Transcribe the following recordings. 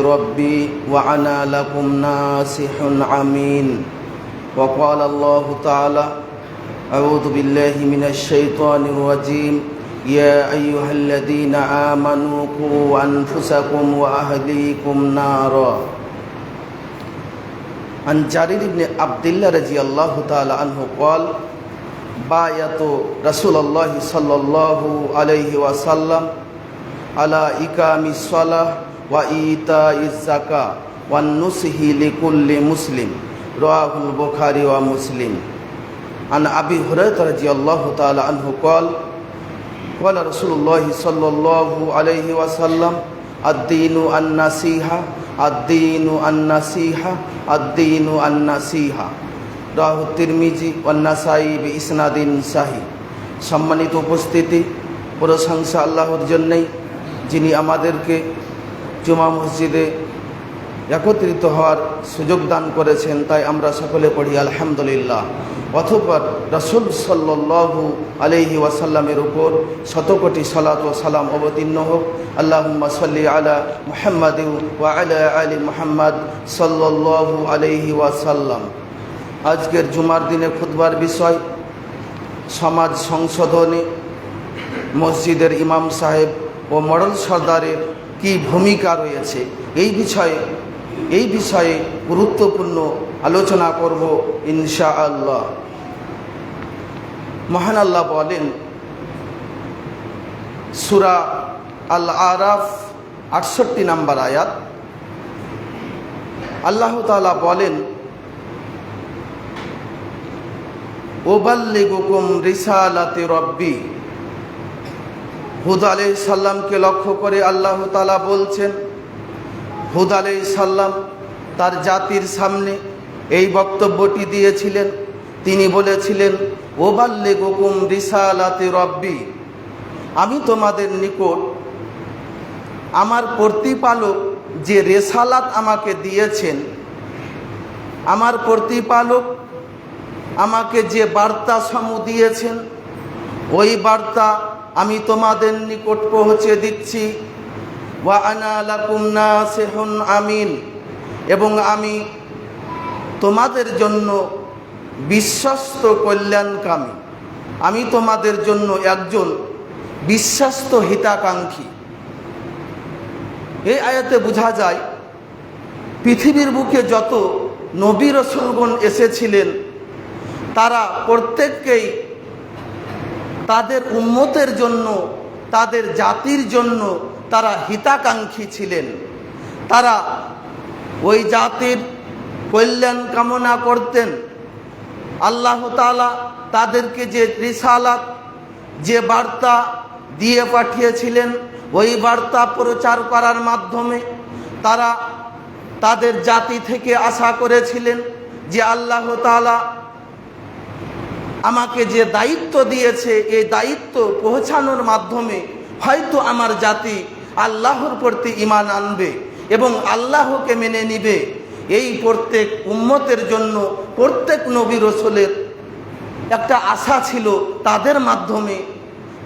ربي وأنا لكم ناصح أمين وقال الله تعالى أعوذ بالله من الشيطان الرجيم يا أيها الذين آمنوا قوا أنفسكم وأهليكم نارا عن جرير بن عبد الله رضي الله تعالى عنه قال بايعت رسول الله صلى الله عليه وسلم على إقام الصلاة وإيتاء الزكاة والنصح لكل مسلم رواه البخاري ومسلم عن أبي هريرة رضي الله تعالى عنه قال قال رسول الله صلى الله عليه وسلم الدين النصيحة الدين النصيحة الدين النصيحة রাহ তিরমিজি ওয়ান্নাসাই B ইসনাদিন সাহি সম্মানিত উপস্থিতি প্রশংসা আল্লাহর জন্যেই যিনি আমাদেরকে জুমা মসজিদে একত্রিত হওয়ার সুযোগ দান করেছেন, তাই আমরা সকলে পড়ি, আলহামদুলিল্লাহ। অথবা রসুল সাল্লু আলহি ওয়াসাল্লামের উপর শতকোটি সালাত ও সালাম অবতীর্ণ হোক। আল্লাহ সাল্লি আলা মুহাম্মদ ওয়া আলা আলী মুহাম্মদ সাল্লু আলহি ওয়াসাল্লাম। আজকের জুমার দিনে খুতবার বিষয়, সমাজ সংশোধনে, মসজিদের ইমাম সাহেব ও মডল সর্দারের কি ভূমিকা রয়েছে? এই বিষয়ে এই বিষয়ে গুরুত্বপূর্ণ আলোচনা করব ইনশা আল্লাহ মহান আল্লাহ বলেন, সুরা আল আরাফ আটষট্টি নাম্বার আয়াত, আল্লাহ তালা বলেন ওবাল্লিগুকুম রিসালাতে রব্বি। হুদ আলাই সাল্লামকে লক্ষ্য করে আল্লাহ তালা বলছেন, হুদ আলাই সাল্লাম তার জাতির সামনে এই বক্তব্যটি দিয়েছিলেন। তিনি বলেছিলেন ওবাল্লে গোকুম রিসালাতে রব্বি। আমি তোমাদের নিকট আমার প্রতিপালক যে রেসালাত আমাকে দিয়েছেন, আমার প্রতিপালক আমাকে যে বার্তা সমূহ দিয়েছেন, ওই বার্তা আমি তোমাদের নিকট পৌঁছে দিচ্ছি। নাসিহুন আমিন। এবং আমি তোমাদের জন্য বিশ্বস্ত কল্যাণকামী। আমি তোমাদের জন্য একজন বিশ্বাস্ত হিতাকাঙ্ক্ষী। এই আয়াতে বোঝা যায়, পৃথিবীর বুকে যত নবী রসুলগণ এসেছিলেন, তারা প্রত্যেককেই তাদের উন্মতের জন্য, তাদের জাতির জন্য তারা হিতাকাঙ্ক্ষী ছিলেন। তারা ওই জাতির কল্যাণ কামনা করতেন। আল্লাহ তালা তাদেরকে যে রিসালাত, যে বার্তা দিয়ে পাঠিয়েছিলেন, ওই বার্তা প্রচার করার মাধ্যমে তারা তাদের জাতি থেকে আশা করেছিলেন যে আল্লাহ তালা আমাকে যে দায়িত্ব দিয়েছে, এই দায়িত্ব পৌঁছানোর মাধ্যমে হয়তো আমার জাতি আল্লাহর প্রতি ইমান আনবে এবং আল্লাহকে মেনে নিবে। এই প্রত্যেক উম্মতের জন্য প্রত্যেক নবী রসুলের একটা আশা ছিল তাদের মাধ্যমে,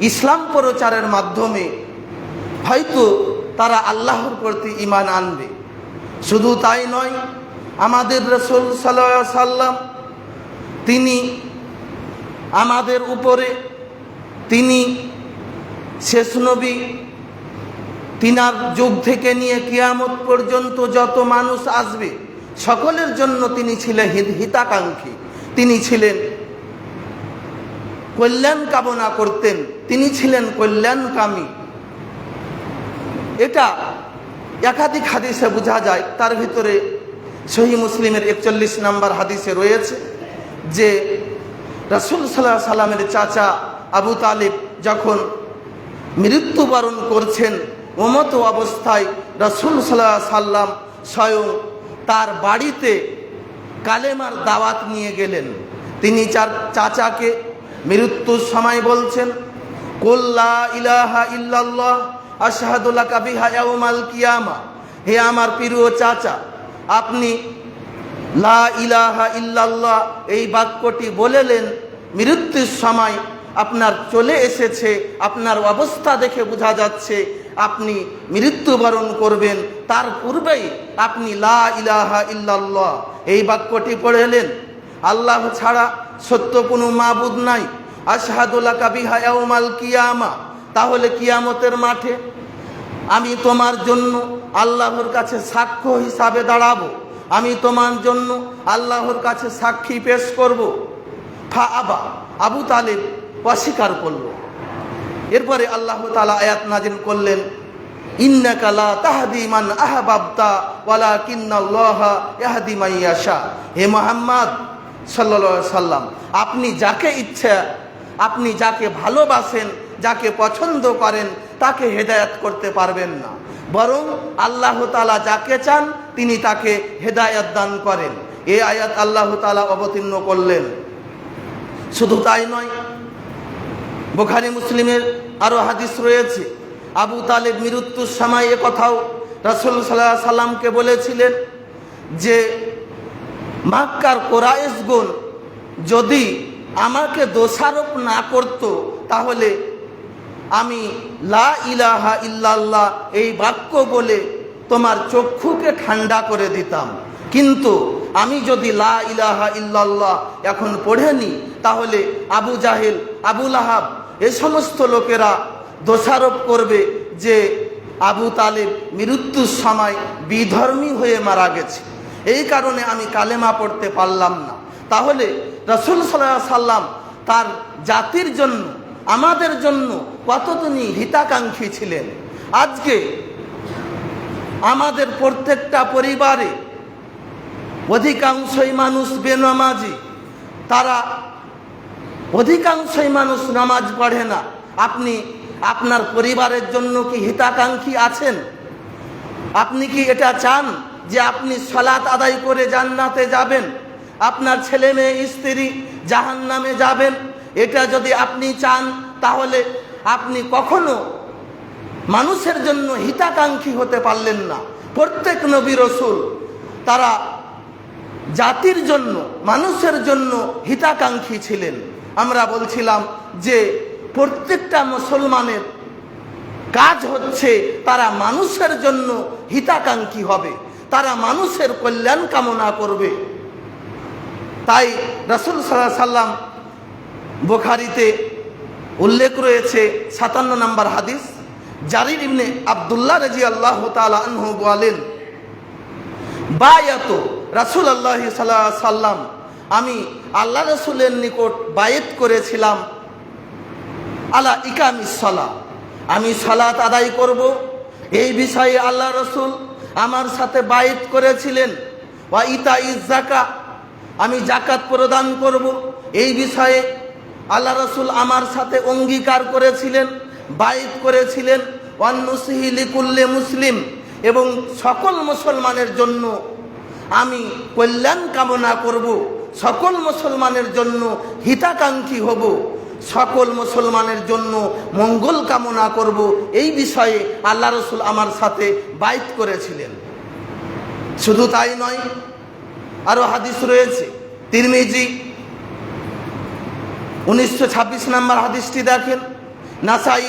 ইসলাম প্রচারের মাধ্যমে হয়তো তারা আল্লাহর প্রতি ইমান আনবে। শুধু তাই নয়, আমাদের রসুল সাল্লাম তিনি আমাদের উপরে তিনি শেষ নবী, তিনার যুগ থেকে নিয়ে কিয়ামত পর্যন্ত যত মানুষ আসবে, সকলের জন্য তিনি ছিলেন হিতাকাঙ্ক্ষী। তিনি ছিলেন কল্যাণ কামনা করতেন। তিনি ছিলেন কল্যাণকামী। এটা একাধিক হাদিসে বোঝা যায়। তার ভিতরে সহি মুসলিমের একচল্লিশ নাম্বার হাদিসে রয়েছে যে রাসুল সাল্লাহ সাল্লামের চাচা আবু তালিব যখন মৃত্যুবরণ করছেন ওমত অবস্থায় রাসুল সাল্লাহ সাল্লাম স্বয়ং তার বাড়িতে কালেমার দাওয়াত নিয়ে গেলেন। তিনি চার চাচাকে মৃত্যুর সময় বলছেন কোল্লা ইলাহা ইল্লাল্লাহ আশাহাদুল্লাহ কাবিহা ইয়াউমাল কিয়ামা। হে আমার প্রিয় চাচা, আপনি লা ইলাহা ইল্লাল্লাহ, এই বাক্যটি বলেলেন, মৃত্যুর সময় আপনার চলে এসেছে, আপনার অবস্থা দেখে বোঝা যাচ্ছে, আপনি মৃত্যুবরণ করবেন, তার পূর্বেই আপনি লা ইলাহা ইল্লাল্লাহ। এই বাক্যটি পড়েলেন, আল্লাহ ছাড়া সত্য কোনো মাবুদ নাই। আশহাদুল্লাহ কাবিহা ইয়াউমাল কিয়ামা, তাহলে কিয়ামতের মাঠে আমি তোমার জন্য আল্লাহর কাছে সাক্ষ্য হিসাবে দাঁড়াবো। আমি তোমার জন্য আল্লাহর কাছে সাক্ষী পেশ করব। ফা আবা, আবু তালেব অস্বীকার করল। এরপরে আল্লাহ তালা আয়াত নাজিল করলেন ইন্নাকালা তাহাদি মান আহবাবতা ওয়ালা কিন্নাল্লাহ ইয়াহদি মাইয়াশা হে মোহাম্মদ সাল্লা সাল্লাম, আপনি যাকে ইচ্ছা, আপনি যাকে ভালোবাসেন, যাকে পছন্দ করেন, তাকে হেদায়াত করতে পারবেন না। বরং আল্লাহ তালা যাকে চান, তিনি তাকে হেদায়াত দান করেন। এ আয়াত আল্লাহ তালা অবতীর্ণ করলেন। শুধু তাই নয়, বোখারি মুসলিমের আরও হাদিস রয়েছে। আবু তালেব মৃত্যুর সময় এ কথাও রাসুল সাল্লাহ সাল্লামকে বলেছিলেন যে, মাক্কার কোরআশগুন যদি আমাকে দোষারোপ না করত, তাহলে আমি লা ইলাহা ইল্লাল্লাহ এই বাক্য বলে তোমার চক্ষুকে ঠান্ডা করে দিতাম। কিন্তু আমি যদি লা ইলাহা ইল্লাল্লাহ এখন পড়েনি তাহলে আবু জাহেল আবুল আহাব এ সমস্ত লোকেরা দোষারোপ করবে যে আবু তালেব মৃত্যুর সময় বিধর্মী হয়ে মারা গেছে। এই কারণে আমি কালেমা পড়তে পারলাম না। তাহলে রসুল সাল্লাম তার জাতির জন্য আমাদের জন্য কত তিনি হিতাকাঙ্ক্ষী ছিলেন? আজকে আমাদের প্রত্যেকটা পরিবারে অধিকাংশই মানুষ বেনামাজি। তারা অধিকাংশই মানুষ নামাজ পড়ে না। আপনি, আপনার পরিবারের জন্য কি হিতাকাঙ্ক্ষী আছেন? আপনি কি এটা চান যে আপনি সলাৎ আদায় করে জান্নাতে যাবেন? আপনার ছেলে মেয়ে, স্ত্রী জাহান নামে যাবেন? এটা যদি আপনি চান, তাহলে আপনি কখনো মানুষের জন্য হিতাকাঙ্ক্ষী হতে পারলেন না। প্রত্যেক নবী রসুল তারা জাতির জন্য, মানুষের জন্য হিতাকাঙ্ক্ষী ছিলেন। আমরা বলছিলাম যে প্রত্যেকটা মুসলমানের কাজ হচ্ছে তারা মানুষের জন্য হিতাকাঙ্ক্ষী হবে, তারা মানুষের কল্যাণ কামনা করবে। তাই রসুল সাল্লাহ সাল্লাম বোখারিতে উল্লেখ রয়েছে সাতান্ন নম্বর হাদিস। জারির ইবনে আবদুল্লাহ রাজি আল্লাহ আনহু বলেন, বায়াত রাসুল আল্লাহ সাল্লাম, আমি আল্লাহ রসুলের নিকট বায়েত করেছিলাম আলা ইকামিসলা আমি সালাত আদায় করব। এই বিষয়ে আল্লাহ রসুল আমার সাথে বায়েত করেছিলেন। বা ইতা ইজ জাকা আমি জাকাত প্রদান করব। এই বিষয়ে আল্লাহ রসুল আমার সাথে অঙ্গীকার করেছিলেন বায়েত করেছিলেন ওয়ান্নুসহিলিকুল্লে মুসলিম, এবং সকল মুসলমানের জন্য আমি কল্যাণ কামনা করব, সকল মুসলমানের জন্য হিতাকাঙ্ক্ষী হব, সকল মুসলমানের জন্য মঙ্গল কামনা করব, এই বিষয়ে আল্লাহ রসুল আমার সাথে বাইত করেছিলেন। শুধু তাই নয় আরও হাদিস রয়েছে, তিরমিজি উনিশশো ছাব্বিশ নম্বর হাদিসটি দেখেন। নাসাই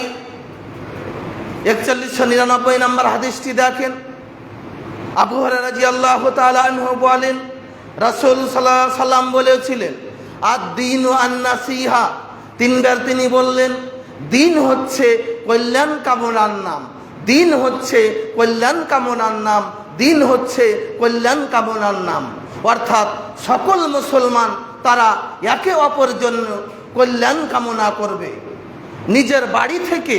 একচল্লিশশো নিরানব্বই নম্বর হাদিসটি দেখেন। আবু হরাজি আল্লাহ তালু বলেন, রাসুল সাল্লাহ সাল্লাম বলেছিলেন আর দিন ও আন্না সিহা তিনবার তিনি বললেন, দিন হচ্ছে কল্যাণ কামনার নাম, দিন হচ্ছে কল্যাণ কামনার নাম, দিন হচ্ছে কল্যাণ কামনার নাম। অর্থাৎ সকল মুসলমান তারা একে অপর জন্য কল্যাণ কামনা করবে। নিজের বাড়ি থেকে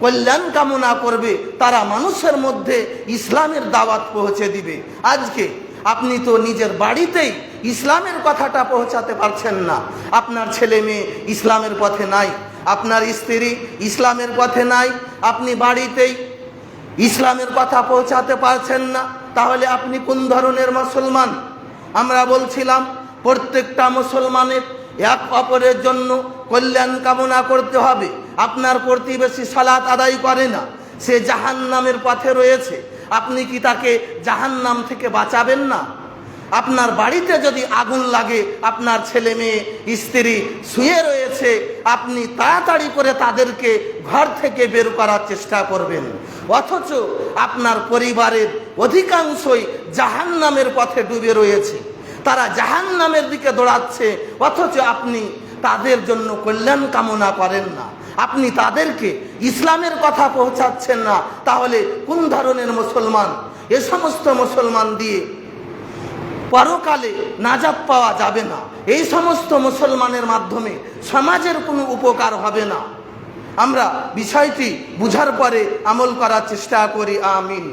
কল্যাণ কামনা করবে। তারা মানুষের মধ্যে ইসলামের দাওয়াত পৌঁছে দিবে। আজকে আপনি তো নিজের বাড়িতেই ইসলামের কথাটা পৌঁছাতে পারছেন না। আপনার ছেলে মেয়ে ইসলামের পথে নাই। আপনার স্ত্রী ইসলামের পথে নাই। আপনি বাড়িতেই ইসলামের কথা পৌঁছাতে পারছেন না। তাহলে আপনি কোন ধরনের মুসলমান? আমরা বলছিলাম, প্রত্যেকটা মুসলমানের এক অপরের জন্য কল্যাণ কামনা করতে হবে। আপনার প্রতিবেশী সালাত আদায় করে না। সে জাহান নামের পথে রয়েছে। আপনি কি তাকে জাহান নাম থেকে বাঁচাবেন না? আপনার বাড়িতে যদি আগুন লাগে, আপনার ছেলে মেয়ে, স্ত্রী শুয়ে রয়েছে, আপনি তাড়াতাড়ি করে তাদেরকে ঘর থেকে বের করার চেষ্টা করবেন। অথচ আপনার পরিবারের অধিকাংশই জাহান নামের পথে ডুবে রয়েছে। তারা জাহান নামের দিকে দৌড়াচ্ছে, অথচ আপনি তাদের জন্য কল্যাণ কামনা করেন না। আপনি তাদেরকে ইসলামের কথা পৌঁছাচ্ছেন না। তাহলে কোন ধরনের মুসলমান? এ সমস্ত মুসলমান দিয়ে পরকালে নাজাব পাওয়া যাবে না। এই সমস্ত মুসলমানের মাধ্যমে সমাজের কোনো উপকার হবে না। আমরা বিষয়টি বুঝার পরে আমল করার চেষ্টা করি, আমিন।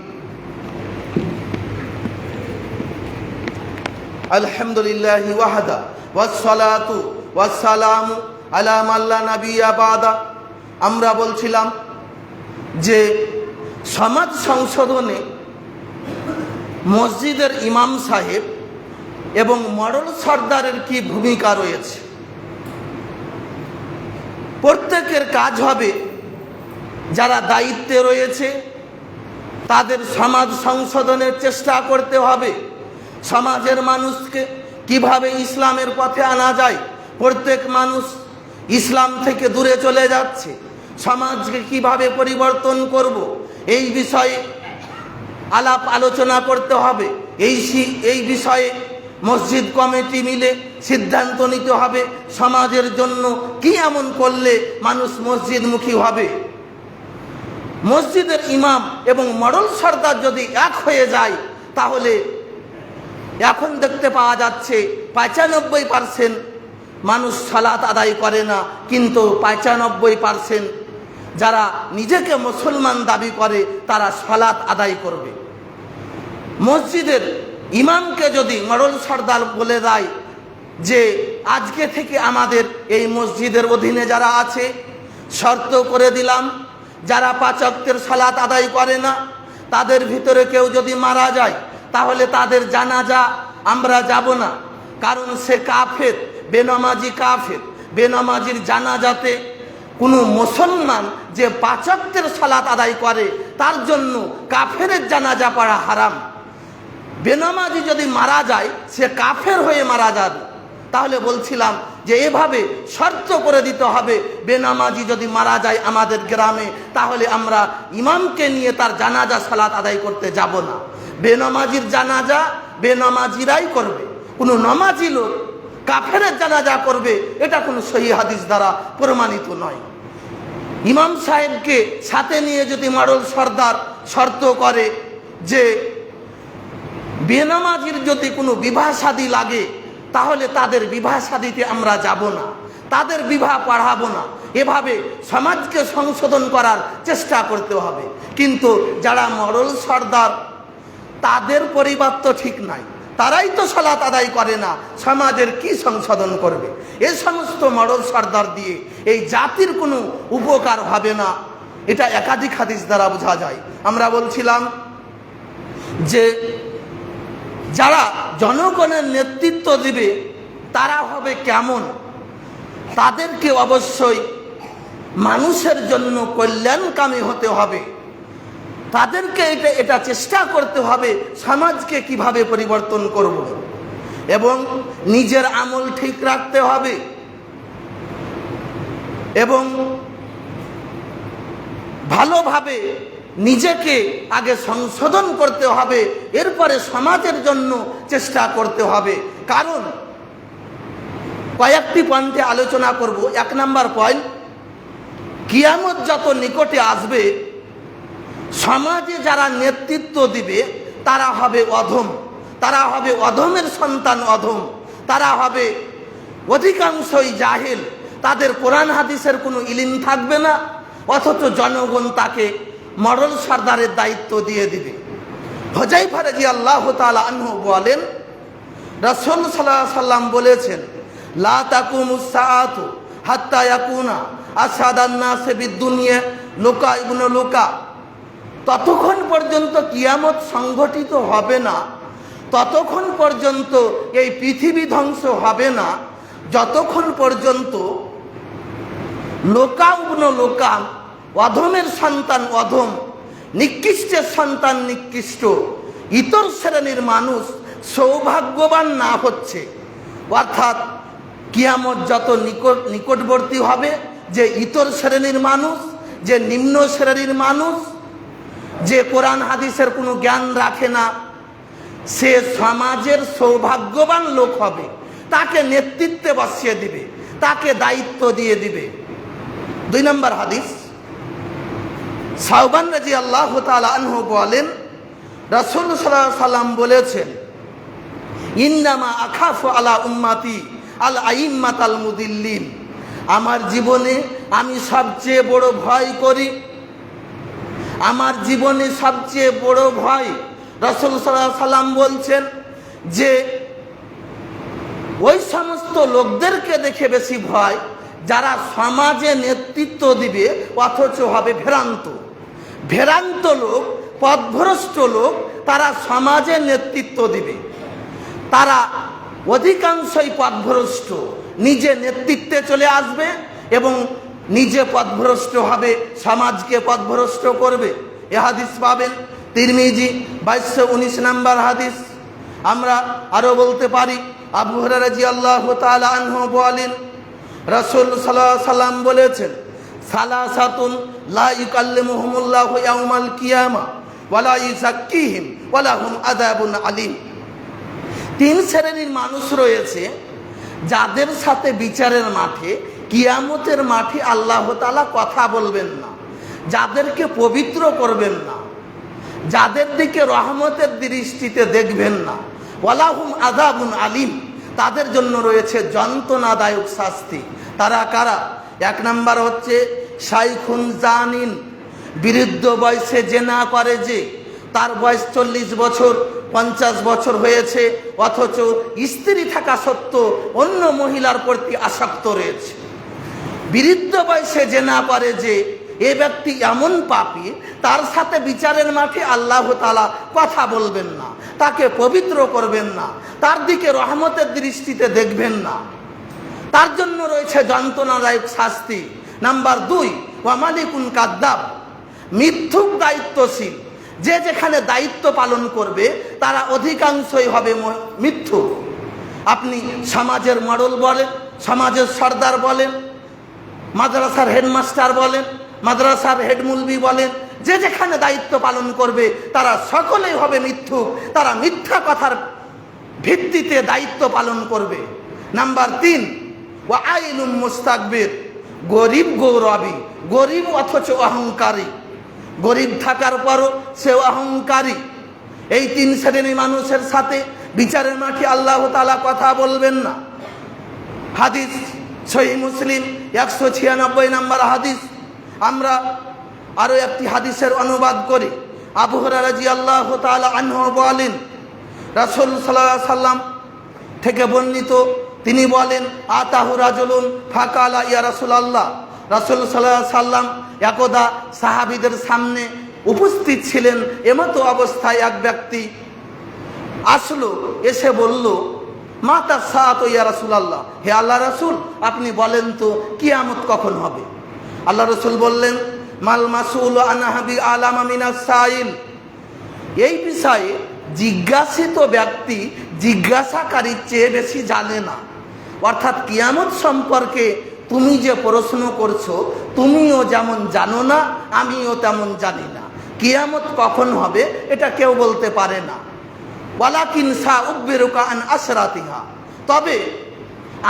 আলহামদুলিল্লাহ ওয়াহাদা, ওয়াসসালাতু ওয়াসসালামু আলা মাল্লা নাবিয়া বাদা। আমরা বলছিলাম যে সমাজ সংশোধনে মসজিদের ইমাম সাহেব এবং মডল সর্দারের কি ভূমিকা রয়েছে? প্রত্যেকের কাজ হবে যারা দায়িত্বে রয়েছে, তাদের সমাজ সংশোধনের চেষ্টা করতে হবে। সমাজের মানুষকে কীভাবে ইসলামের পথে আনা যায়? প্রত্যেক মানুষ ইসলাম থেকে দূরে চলে যাচ্ছে। সমাজকে কীভাবে পরিবর্তন করব? এই বিষয়ে আলাপ আলোচনা করতে হবে। এই এই বিষয়ে মসজিদ কমিটি মিলে সিদ্ধান্ত নিতে হবে সমাজের জন্য। কি এমন করলে মানুষ মসজিদমুখী হবে? মসজিদের ইমাম এবং মডল সর্দার যদি এক হয়ে যায়, তাহলে এখন দেখতে পাওয়া যাচ্ছে পঁচানব্বই পার্সেন্ট মানুষ সালাত আদায় করে না, কিন্তু পঁচানব্বই পার্সেন্ট যারা নিজেকে মুসলমান দাবি করে, তারা সালাত আদায় করবে। মসজিদের ইমামকে যদি মরল সর্দার বলে দেয় যে, আজকে থেকে আমাদের এই মসজিদের অধীনে যারা আছে, শর্ত করে দিলাম, যারা পাচকদের সালাত আদায় করে না, তাদের ভিতরে কেউ যদি মারা যায় তাহলে তাদের জানাজা আমরা যাব না। কারণ সে কাফের, বেনামাজি কাফের। বেনামাজির জানাজাতে কোনো মুসলমান যে পাচকদের সালাত আদায় করে, তার জন্য কাফেরের জানাজা পড়া হারাম। বেনামাজি যদি মারা যায়, সে কাফের হয়ে মারা যাবে। তাহলে বলছিলাম যে এভাবে শর্ত করে দিতে হবে, বেনামাজি যদি মারা যায় আমাদের গ্রামে, তাহলে আমরা ইমামকে নিয়ে তার জানাজা, সালাত আদায় করতে যাব না। বেনামাজির জানাজা বেনামাজিরাই করবে। কোনো নমাজি লোক কাফেরের জানাজা করবে, এটা কোনো সহি হাদিস দ্বারা প্রমাণিত নয়। ইমাম সাহেবকে সাথে নিয়ে যদি মডল সর্দার শর্ত করে যে বেনামাজির যদি কোনো বিবাহ শাদী লাগে, তাহলে তাদের বিবাহ শাদীতে আমরা যাব না, তাদের বিবাহ পড়াবো না। এভাবে সমাজকে সংশোধন করার চেষ্টা করতে হবে। কিন্তু যারা মরল সর্দার তাদের পরিবার তো ঠিক নাই। তারাই তো সালাত আদায় করে না, সমাজের কি সংশোধন করবে? এ সমস্ত মরল সর্দার দিয়ে এই জাতির কোনো উপকার হবে না। এটা একাধিক হাদিস দ্বারা বোঝা যায়। আমরা বলছিলাম যে যারা জনগণের নেতৃত্ব দিবে, তারা হবে কেমন? তাদেরকে অবশ্যই মানুষের জন্য কল্যাণকামী হতে হবে। তাদেরকে এটা এটা চেষ্টা করতে হবে সমাজকে কীভাবে পরিবর্তন করব। এবং নিজের আমল ঠিক রাখতে হবে। এবং ভালোভাবে নিজেকে আগে সংশোধন করতে হবে, এরপরে সমাজের জন্য চেষ্টা করতে হবে। কারণ কয়েকটি পয়েন্টে আলোচনা করব। এক নাম্বার পয়েন্ট, কিয়ামত যত নিকটে আসবে সমাজে যারা নেতৃত্ব দিবে, তারা হবে অধম। তারা হবে অধমের সন্তান অধম। তারা হবে অধিকাংশই জাহেল। তাদের কোরআন হাদিসের কোনো ইলিম থাকবে না, অথচ জনগণ তাকে মরল সর্দারের দায়িত্ব দিয়ে দিবে। হজাইফা রাজি আল্লাহ তালা আনহু বলেন, রসল সাল্লাহ সাল্লাম বলেছেন, লা তাকুমুসাআতু হাত্তা ইয়াকুনা আসাদান্না সে বিদ্যুনিয়া লোকা ইবনু লোকা ততক্ষণ পর্যন্ত কিয়ামত সংগঠিত হবে না। ততক্ষণ পর্যন্ত এই পৃথিবী ধ্বংস হবে না। যতক্ষণ পর্যন্ত লোকা উগ্ন লোকা, অধমের সন্তান অধম, নিকৃষ্টের সন্তান নিকৃষ্ট, ইতর শ্রেণির মানুষ সৌভাগ্যবান না হচ্ছে। অর্থাৎ কিয়ামত যত নিকট, নিকটবর্তী হবে, যে ইতর শ্রেণির মানুষ, যে নিম্ন শ্রেণির মানুষ যে কোরআন হাদিসের কোনো জ্ঞান রাখে না, সে সমাজের সৌভাগ্যবান লোক হবে, তাকে নেতৃত্বে বসিয়ে দিবে, তাকে দায়িত্ব দিয়ে দিবে। দুই নম্বর হাদিস সাহবান রাজি আল্লাহ আনহু বলেন, রসুল সাল্লাম বলেছেন ইন্দামা আখাফ আলা উম্মাতি আল আইম্মাত আল মুদিল্লিন। আমার জীবনে আমি সবচেয়ে বড় ভয় করি আমার জীবনে সবচেয়ে বড় ভয় রসুল সাল্লাম বলছেন যে ওই সমস্ত লোকদেরকে দেখে বেশি ভয়, যারা সমাজে নেতৃত্ব দিবে, অথচ হবে ভ্রান্ত। ভেরান্ত লোক, পথভ্রষ্ট লোক, তারা সমাজে নেতৃত্ব দিবে। তারা অধিকাংশই পথভ্রষ্ট, নিজে নেতৃত্বে চলে আসবে এবং নিজে পথভ্রষ্ট হবে, সমাজকে পথভ্রষ্ট করবে। এ হাদিস পাবেন। তিরমিজি, বাইশশো উনিশ নাম্বার হাদিস। আমরা আরও বলতে পারি, আবু হরাজি আল্লাহ আনহু বলেন, রসুল সাল্লাহ সাল্লাম বলেছেন সালা সাতুন লা ইউকাল্লিমুহুমুল্লাহ ইয়াউমাল কিয়ামা ওয়ালা ইউজাক্কিহিম ওয়ালা হুম আযাবুন আলিম। তিন শ্রেণির মানুষ রয়েছে, যাদের সাথে বিচারের মাঠে কিয়ামতের মাঠে আল্লাহ তালা কথা বলবেন না, যাদেরকে পবিত্র করবেন না, যাদের দিকে রহমতের দৃষ্টিতে দেখবেন না। ওয়ালাহুম আদাবুন আলিম, তাদের জন্য রয়েছে যন্ত্রণাদায়ক শাস্তি। তারা কারা? এক নাম্বার হচ্ছে সাইখুন জানিন বিরুদ্ধ বয়সে যে না করে যে তার বয়স চল্লিশ বছর, পঞ্চাশ বছর হয়েছে, অথচ স্ত্রী থাকা সত্ত্বেও অন্য মহিলার প্রতি আসক্ত রয়েছে। বৃদ্ধ বয়সে জেনা পারে যে এ ব্যক্তি এমন পাপি, তার সাথে বিচারের মাঠে আল্লাহ তালা কথা বলবেন না, তাকে পবিত্র করবেন না, তার দিকে রহমতের দৃষ্টিতে দেখবেন না। তার জন্য রয়েছে যন্ত্রণাদায়ক শাস্তি। নাম্বার দুই ওয়ামালিকুন কাদ্দাব, মিথ্যুক দায়িত্বশীল। যে যেখানে দায়িত্ব পালন করবে, তারা অধিকাংশই হবে মিথ্যুক। আপনি সমাজের মডল বলেন, সমাজের সর্দার বলেন মাদ্রাসার হেডমাস্টার বলেন, মাদ্রাসার হেডমুলবি বলেন, যে যেখানে দায়িত্ব পালন করবে, তারা সকলেই হবে মিথ্যুক, তারা মিথ্যা কথার ভিত্তিতে দায়িত্ব পালন করবে। নাম্বার তিন ও আইলুম মুস্তাকবির, গরিব গৌরবী, গরিব অথচ অহংকারী। গরিব থাকার পরও সে অহংকারী। এই তিন শ্রেণি মানুষের সাথে বিচারের মাঠে আল্লাহ তালা কথা বলবেন না। হাদিস সহি মুসলিম, একশো ছিয়ানব্বই নম্বর হাদিস। আমরা আরও একটি হাদিসের অনুবাদ করি। আবু হরাজি আল্লাহ তালা বলেন, রাসুল সাল্লাহ সাল্লাম থেকে বর্ণিত, তিনি বলেন, আতাহু রাজুলুন ফাকালা ইয়া রাসুল আল্লাহ রাসুল সাল্লাহ সাল্লাম একদা সাহাবিদের সামনে উপস্থিত ছিলেন, এমতো অবস্থায় এক ব্যক্তি আসলো, এসে বলল মাতা সাত ইয়া রাসুল আল্লাহ হে আল্লাহ রাসুল, আপনি বলেন তো, কিয়ামত কখন হবে? আল্লাহ রসুল বললেন, মাল মাসুল আনাহাবি আলামা মিনা সাইল। এই বিষয়ে জিজ্ঞাসিত ব্যক্তি জিজ্ঞাসাকারীর চেয়ে বেশি জানে না। অর্থাৎ কিয়ামত সম্পর্কে তুমি যে প্রশ্ন করছ, তুমিও যেমন জানো না, আমিও তেমন জানি না। কিয়ামত কখন হবে, এটা কেউ বলতে পারে না। ওয়ালাকিন সা উব্বেরুকা আন আশরাতিহা তবে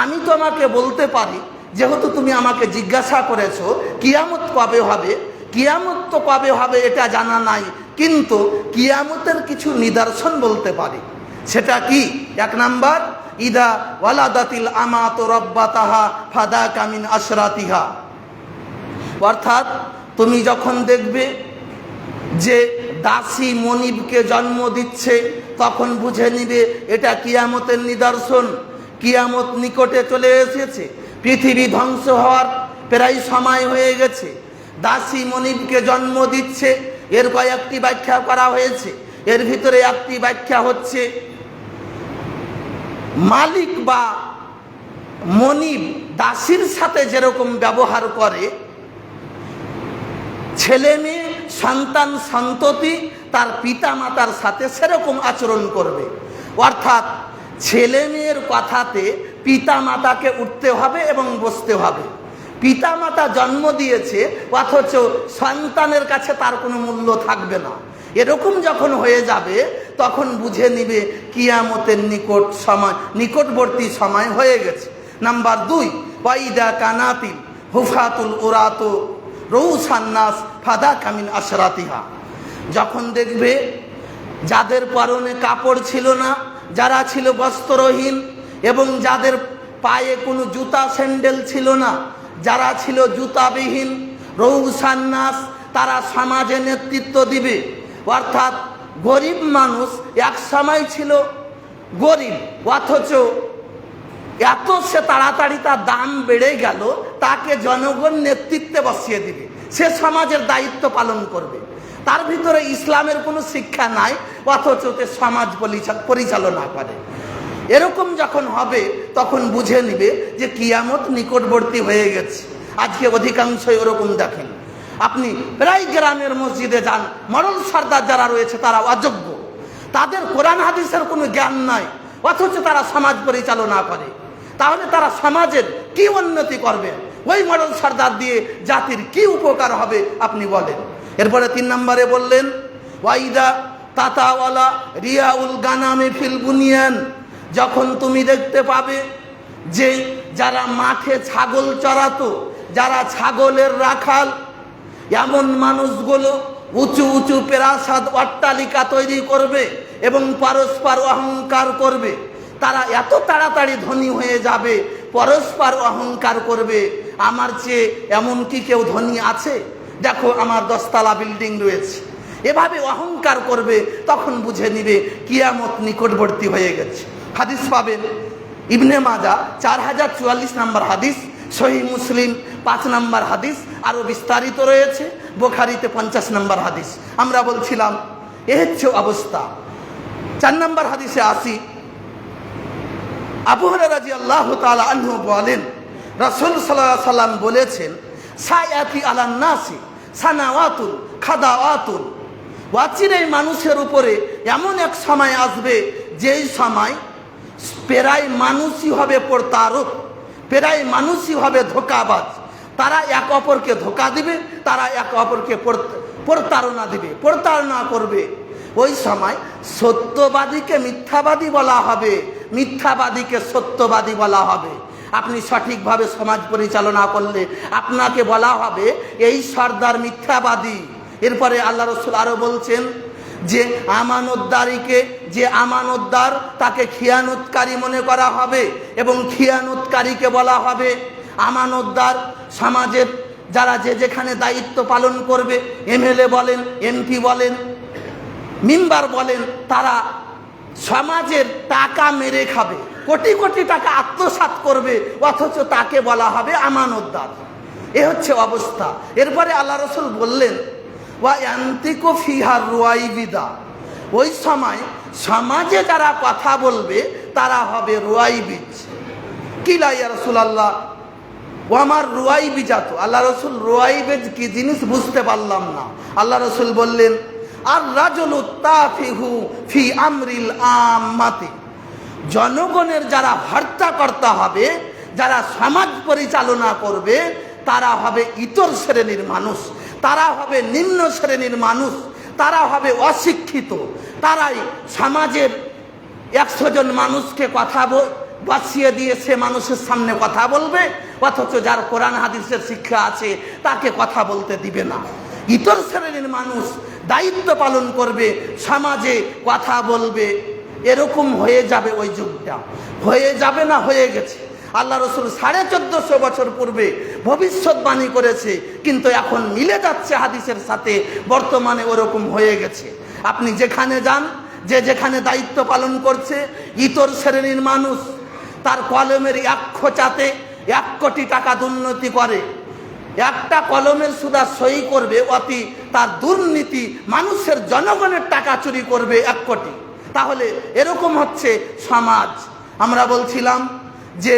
আমি তোমাকে বলতে পারি, যেহেতু তুমি আমাকে জিজ্ঞাসা করেছ, কিয়ামত কবে হবে? কিয়ামত তো কবে হবে এটা জানা নাই, কিন্তু কিয়ামতের কিছু নিদর্শন বলতে পারি। সেটা কি? এক নাম্বার, ইদা ওয়ালাদাতিল আমাত রব্বাতাহা ফাদা কামিন আশরাতিহা অর্থাৎ তুমি যখন দেখবে যে দাসী মনিবকে জন্ম দিচ্ছে তখন বুঝে নিবে? এটা কিয়ামতের নিদর্শন। কিয়ামত নিকটে চলে এসেছে। পৃথিবী ধ্বংস হওয়ার প্রায় সময় হয়ে গেছে। দাসী মনিবকে জন্ম দিচ্ছে। এর কয়েকটি ব্যাখ্যা করা হয়েছে। এর ভিতরে একটি ব্যাখ্যা হচ্ছে, মালিক বা মনিব দাসীর সাথে যেরকম ব্যবহার করে, ছেলে মেয়ে, সন্তান সন্ততি তার পিতা মাতার সাথে সেরকম আচরণ করবে। অর্থাৎ ছেলে মেয়ের কথাতে পিতা মাতাকে উঠতে হবে এবং বসতে হবে। পিতা মাতা জন্ম দিয়েছে, অথচ সন্তানের কাছে তার কোনো মূল্য থাকবে না। এরকম যখন হয়ে যাবে, তখন বুঝে নিবে কিয়ামতের নিকট সময়, নিকটবর্তী সময় হয়ে গেছে। নাম্বার দুই, ওয়াইদা কানাতিল হুফাতুল ওরাত উরাত রৌসান্নাস ফাদা কামিন আশরাতিহা। যখন দেখবে যাদের পরনে কাপড় ছিল না, যারা ছিল বস্ত্রহীন এবং যাদের পায়ে কোনো জুতা, স্যান্ডেল ছিল না, যারা ছিল জুতাবিহীন রৌসান্নাস তারা সমাজে নেতৃত্ব দিবে। অর্থাৎ গরিব মানুষ এক সময় ছিল গরিব, অথচ এত সে তাড়াতাড়ি তার দাম বেড়ে গেল, তাকে জনগণ নেতৃত্বে বসিয়ে দিবে। সে সমাজের দায়িত্ব পালন করবে। তার ভিতরে ইসলামের কোনো শিক্ষা নাই, অথচ তে সমাজ পরিচা- পরিচালনা করে। এরকম যখন হবে, তখন বুঝে নিবে যে কিয়ামত নিকটবর্তী হয়ে গেছে। আজকে অধিকাংশই ওরকম দেখেন। আপনি প্রায় গ্রামের মসজিদে যান মরল সর্দার যারা রয়েছে তারা অযোগ্য। তাদের কোরআন হাদিসের কোনো জ্ঞান নাই, অথচ তারা সমাজ পরিচালনা করে। তাহলে তারা সমাজের কি উন্নতি করবে? ওই মডেল সর্দার দিয়ে জাতির কি উপকার হবে, আপনি বলেন। এরপরে তিন নম্বরে বললেন, ওয়াইদা তাতাওয়ালা রিয়াউল গানামে ফিল বুনিয়ান। যখন তুমি দেখতে পাবে যে যারা মাঠে ছাগল চড়াতো, যারা ছাগলের রাখাল, এমন মানুষগুলো উঁচু উঁচু প্রাসাদ অট্টালিকা তৈরি করবে এবং পরস্পর অহংকার করবে। তারা এত তাড়াতাড়ি ধনী হয়ে যাবে, পরস্পর অহংকার করবে। আমার চেয়ে এমন কি কেউ ধনী আছে? দেখো আমার দশতলা বিল্ডিং রয়েছে। এভাবে অহংকার করবে, তখন বুঝে নিবে কিয়ামত নিকটবর্তী হয়ে গেছে। হাদিস পাবেন। ইবনে মাজা, চার হাজার চুয়াল্লিশ নম্বর হাদিস, সহি মুসলিম, পাঁচ নম্বর হাদিস আরও বিস্তারিত রয়েছে। বোখারিতে পঞ্চাশ নম্বর হাদিস। আমরা বলছিলাম, এ হচ্ছে অবস্থা। চার নম্বর হাদিসে আসি, আবু রাজি আল্লাহ তালা আনহু বলেন, রসুল সাল্লাহ সাল্লাম বলেছেন, সায়াতি আলান নাসি সানাওয়াতুল খাদাওয়াতুল ওয়াচির এই মানুষের উপরে এমন এক সময় আসবে, যেই সময় প্রায় মানুষই হবে প্রতারক, প্রায় মানুষই হবে ধোকাবাজ। তারা এক অপরকে ধোকা দিবে, তারা এক অপরকে প্রতারণা দিবে, প্রতারণা করবে। ওই সময় সত্যবাদীকে মিথ্যাবাদী বলা হবে, মিথ্যাবাদীকে সত্যবাদী বলা হবে। আপনি সঠিকভাবে সমাজ পরিচালনা করলে আপনাকে বলা হবে, এই সর্দার মিথ্যাবাদী। এরপরে আল্লাহ রসুল আরও বলছেন যে, আমানতদারিকে, যে আমানতদার তাকে খিয়ানুতকারী মনে করা হবে এবং খিয়ানুতকারীকে বলা হবে। আমানতদার সমাজের যারা যে যেখানে দায়িত্ব পালন করবে, এমএলএ বলেন, এমপি বলেন, মিম্বার বলেন, তারা সমাজের টাকা মেরে খাবে। কোটি কোটি টাকা আত্মসাৎ করবে, অথচ তাকে বলা হবে আমানতদার। এ হচ্ছে অবস্থা। এরপরে আল্লাহ রসুল বললেন, ওয়া ইয়ান্তিকো ফিহার রুয়াইবিদা ওই সময় সমাজে যারা কথা বলবে, তারা হবে রুয়াইবিজ কিলা ইয়া রসুলাল্লাহ? ও আমার রুয়াই বিজাত আল্লাহ রসুল রুয়াই বেজ কি জিনিস বুঝতে পারলাম না। আল্লাহ রসুল বললেন, আর রাজল তাফিহু ফি আমরিল আম্মাতি। জনগণের যারা হর্তাকর্তা হবে, যারা সমাজ পরিচালনা করবে, তারা হবে ইতর শ্রেণির মানুষ, তারা হবে নিম্ন শ্রেণির মানুষ, তারা হবে অশিক্ষিত। তারাই সমাজের একশো জন মানুষকে কথা বাঁচিয়ে দিয়ে সে মানুষের সামনে কথা বলবে, অথচ যার কোরআন হাদিসের শিক্ষা আছে, তাকে কথা বলতে দিবে না। ইতর শ্রেণির মানুষ দায়িত্ব পালন করবে, সমাজে কথা বলবে। এরকম হয়ে যাবে ওই যুগটা। হয়ে যাবে না, হয়ে গেছে। আল্লাহ রসুল সাড়ে চোদ্দশো বছর পূর্বে ভবিষ্যৎবাণী করেছে, কিন্তু এখন মিলে যাচ্ছে হাদিসের সাথে, বর্তমানে ওরকম হয়ে গেছে। আপনি যেখানে যান, যে যেখানে দায়িত্ব পালন করছে, ইতর শ্রেণির মানুষ, তার কলমের এক খোঁচাতে এক কোটি টাকা দুর্নীতি করে। একটা কলমের সুদা সই করবে, অতি তার দুর্নীতি মানুষের জনগণের টাকা চুরি করবে এক কোটি। তাহলে এরকম হচ্ছে সমাজ। আমরা বলছিলাম যে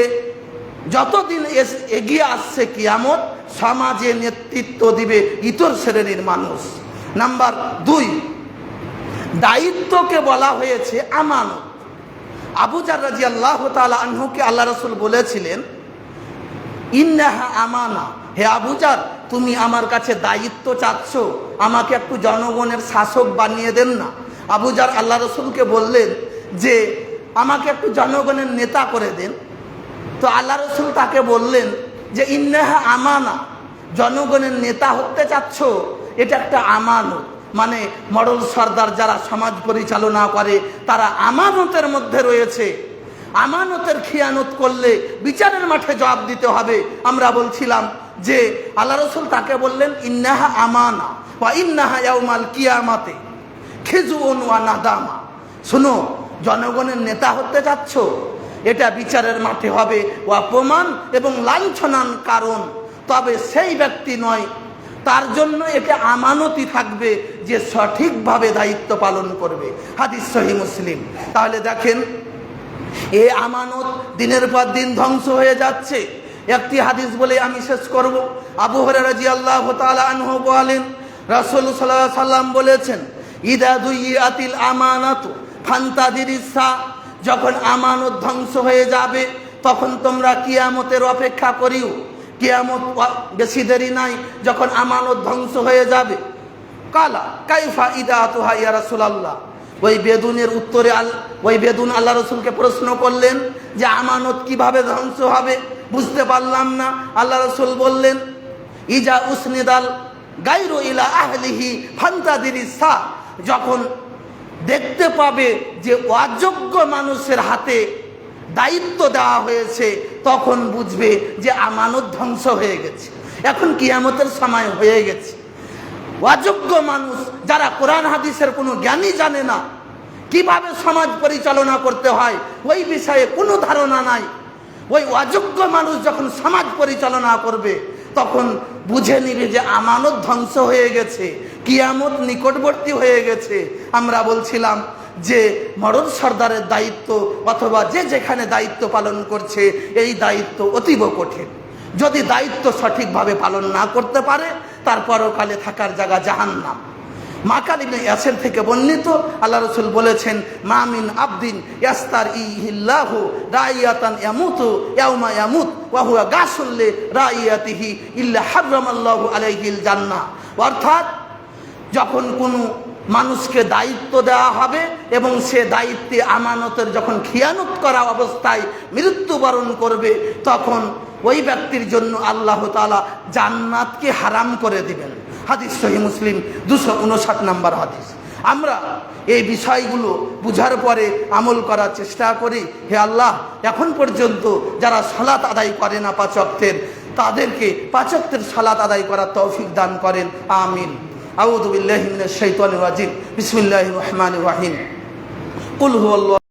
যতদিন এগিয়ে আসছে কিয়ামত, সমাজে নেতৃত্ব দিবে ইতর শ্রেণির মানুষ। নাম্বার দুই, দায়িত্বকে বলা হয়েছে আমানত। আবু জার রাজি আল্লাহ তালা আনহুকে আল্লাহ রসুল বলেছিলেন, ইন্নাহা আমানা। হে আবুজার তুমি আমার কাছে দায়িত্ব চাচ্ছ, আমাকে একটু জনগণের শাসক বানিয়ে দেন না। আবুজার আল্লাহ রসুলকে বললেন যে, আমাকে একটু জনগণের নেতা করে দেন। তো আল্লাহ রসুল তাকে বললেন যে, ইন্নেহা আমানা, জনগণের নেতা হতে চাচ্ছ, এটা একটা আমানত। মানে মডল সর্দার যারা সমাজ পরিচালনা করে, তারা আমানতের মধ্যে রয়েছে। আমানতের খিয়ানত করলে বিচারের মাঠে জবাব দিতে হবে। আমরা বলছিলাম যে, আল্লাহ রসুল তাকে বললেন, ইন্নাহা আমানা বা ইন্নাহা ইয়াউমাল কিয়ামাতে। খেজুন ওয়া নাদামা। শোনো, জনগণের নেতা হতে যাচ্ছ, এটা বিচারের মাঠে হবে ও অপমান এবং লাঞ্ছনান কারণ। তবে সেই ব্যক্তি নয়, তার জন্য এটা আমানতি থাকবে যে সঠিকভাবে দায়িত্ব পালন করবে। হাদিস সহি মুসলিম। তাহলে দেখেন, এ আমানত দিনের পর দিন ধ্বংস হয়ে যাচ্ছে। একটি হাদিস বলে আমি শেষ করব। আবু হরাজি আল্লাহ আনহু বলেন, রাসূল সাল্লাম বলেছেন ইদা দুই আতিল আমানত ফান্তাদিরিসা, যখন আমানত ধ্বংস হয়ে যাবে, তখন তোমরা কিয়ামতের অপেক্ষা করিও। কিয়ামত বেশি দেরি নাই, যখন আমানত ধ্বংস হয়ে যাবে। কালা, কাইফা ইদা তুহা ইয়া রাসূলুল্লাহ। ওই বেদুনের উত্তরে আল, ওই বেদুন আল্লাহ রসুলকে প্রশ্ন করলেন যে, আমানত কীভাবে ধ্বংস হবে? বুঝতে পারলাম না। আল্লাহ রসুল বললেন, ইজা উসনিদাল গাইরো ইলা আহলিহি ফান্তাদিরি সা যখন দেখতে পাবে যে অযোগ্য মানুষের হাতে দায়িত্ব দেওয়া হয়েছে, তখন বুঝবে যে আমানত ধ্বংস হয়ে গেছে। এখন কিয়ামতের সময় হয়ে গেছে। অযোগ্য মানুষ যারা কোরআন, হাদিসের কোনো জ্ঞানই জানে না, কীভাবে সমাজ পরিচালনা করতে হয়, ওই বিষয়ে কোনো ধারণা নাই। ওই অযোগ্য মানুষ যখন সমাজ পরিচালনা করবে, তখন বুঝে নিবে যে আমানত ধ্বংস হয়ে গেছে। কিয়ামত নিকটবর্তী হয়ে গেছে। আমরা বলছিলাম যে মরদ সর্দারের দায়িত্ব অথবা যে যেখানে দায়িত্ব পালন করছে, এই দায়িত্ব অতীব কঠিন। যদি দায়িত্ব সঠিকভাবে পালন না করতে পারে, তার পরকালে থাকার জায়গা জাহান্নাম। মা কালিমে ইয়াসের থেকে বর্ণিত, আল্লাহ রসুল বলেছেন মামিন আবদিন ইয়াস্তার ইহিল্লাহু রাইয়াতান ইয়ামুতু ইয়াউমা ইয়ামুত, ওয়া হুয়া গাসুল্লি রাইয়াতিহি ইল্লা হাররামাল্লাহু আলাইহিল জান্নাহ। অর্থাৎ যখন কোনো মানুষকে দায়িত্ব দেওয়া হবে এবং সে দায়িত্বে আমানতের যখন খিয়ানত করা অবস্থায় মৃত্যুবরণ করবে, তখন ওই ব্যক্তির জন্য আল্লাহ তালা জান্নাতকে হারাম করে দিবেন। হাদিস সহি মুসলিম, দুশো উনষাট নম্বর হাদিস। আমরা এই বিষয়গুলো বুঝার পরে আমল করার চেষ্টা করি, হে আল্লাহ, এখন পর্যন্ত যারা সালাত আদায় করে না পাচকদের, তাদেরকে পাচকদের সালাত আদায় করার তৌফিক দান করেন, আমিন। আউযু বিল্লাহি মিনাশ শাইতানির রাজিম বিসমিল্লাহির রহমানির রহিম কুল হুয়াল্লাহু